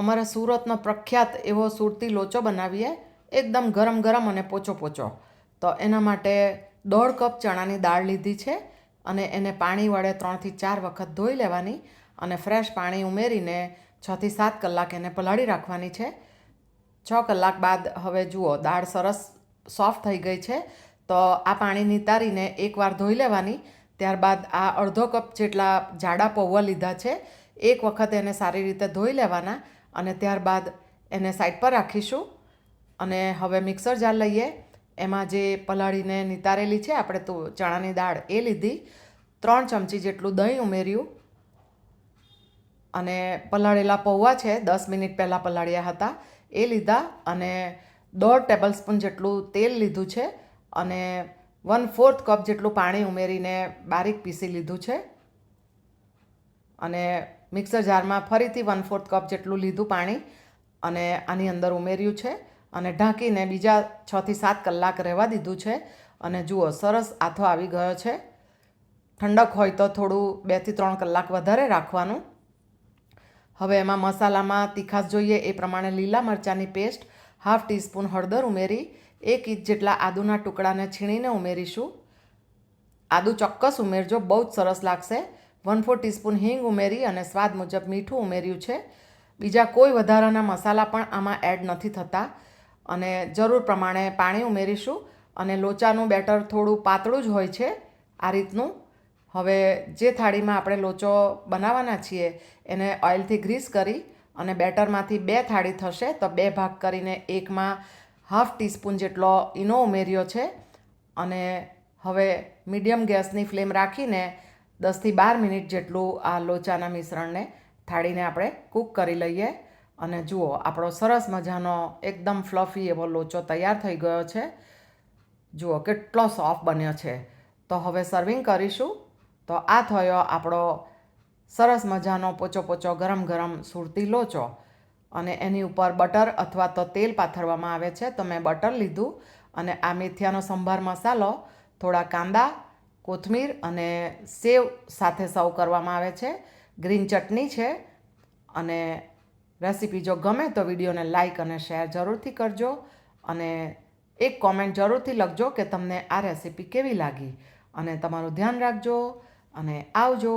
અમારા સુરતનો પ્રખ્યાત એવો સુરતી લોચો બનાવીએ, એકદમ ગરમ ગરમ અને પોચો પોચો. તો એના માટે દોઢ કપ ચણાની દાળ લીધી છે અને એને પાણી વડે ત્રણથી ચાર વખત ધોઈ લેવાની અને ફ્રેશ પાણી ઉમેરીને છથી સાત કલાક એને પલાળી રાખવાની છે. છ કલાક બાદ હવે જુઓ, દાળ સરસ સોફ્ટ થઈ ગઈ છે. તો આ પાણી નિતારીને એકવાર ધોઈ લેવાની. ત્યારબાદ આ અડધો કપ જેટલા જાડા પૌવા લીધા છે, એક વખત એને સારી રીતે ધોઈ લેવાના. અને ત્યારબાદ એને સાઈડ પર રાખીશું. અને હવે મિક્સર જાર લઈએ. એમાં જે પલાળીને નિતારેલી છે, આપણે તો ચણાની દાળ એ લીધી. ત્રણ ચમચી જેટલું દહીં ઉમેર્યું. અને પલાળેલા પૌવા છે, દસ મિનિટ પહેલાં પલાળ્યા હતા, એ લીધા. અને દોઢ ટેબલસ્પૂન જેટલું તેલ લીધું છે અને વન ફોર્થ કપ જેટલું પાણી ઉમેરીને બારીક પીસી લીધું છે. અને મિક્સર જારમાં ફરીથી વન ફોર્થ કપ જેટલું લીધું પાણી અને આની અંદર ઉમેર્યું છે અને ઢાંકીને બીજા છથી સાત કલાક રહેવા દીધું છે. અને જુઓ, સરસ આથો આવી ગયો છે. ઠંડક હોય તો થોડું બેથી ત્રણ કલાક વધારે રાખવાનું. હવે એમાં મસાલામાં તીખાસ જોઈએ એ પ્રમાણે લીલા મરચાંની પેસ્ટ હાફ ટીસ્પૂન હળદર ઉમેરી, એક ઇંચ જેટલા આદુના ટુકડાને છીણીને ઉમેરીશું. આદુ ચોક્કસ ઉમેરજો, બહુ જ સરસ લાગશે. વન ફોર ટીસ્પૂન હિંગ ઉમેરી અને સ્વાદ મુજબ મીઠું ઉમેર્યું છે. બીજા કોઈ વધારાના મસાલા પણ આમાં એડ નથી થતા અને જરૂર પ્રમાણે પાણી ઉમેરીશું અને લોચાનું બેટર થોડું પાતળું જ હોય છે આ રીતનું. હવે જે થાળીમાં આપણે લોચો બનાવવાના છીએ એને ઓઇલથી ગ્રીસ કરી અને બેટરમાંથી બે થાળી થશે તો બે ભાગ કરીને એકમાં હાફ ટીસ્પૂન જેટલો ઈનો ઉમેર્યો છે. અને હવે મીડિયમ ગેસની ફ્લેમ રાખીને દસથી બાર મિનિટ જેટલું આ લોચાના મિશ્રણને થાળીને આપણે કૂક કરી લઈએ. અને જુઓ, આપણો સરસ મજાનો એકદમ ફ્લફી એવો લોચો તૈયાર થઈ ગયો છે. જુઓ, કેટલો સોફ્ટ બન્યો છે. તો હવે સર્વિંગ કરીશું. તો આ થયો આપણો સરસ મજાનો પોચો પોચો ગરમ ગરમ સુરતી લોચો. અને એની ઉપર બટર અથવા તો તેલ પાથરવામાં આવે છે. તો મેં બટર લીધું. અને આ મેથિયાનો સંભાર મસાલો, થોડા કાંદા કોથમીર અને સેવ સાથે સર્વ કરવામાં આવે છે. ગ્રીન ચટણી છે અને રેસીપી જો ગમે તો વિડીયોને લાઇક અને શેર જરૂરથી કરજો અને એક કોમેન્ટ જરૂરથી લખજો કે તમને આ રેસીપી કેવી લાગી. અને તમારું ધ્યાન રાખજો અને આવજો.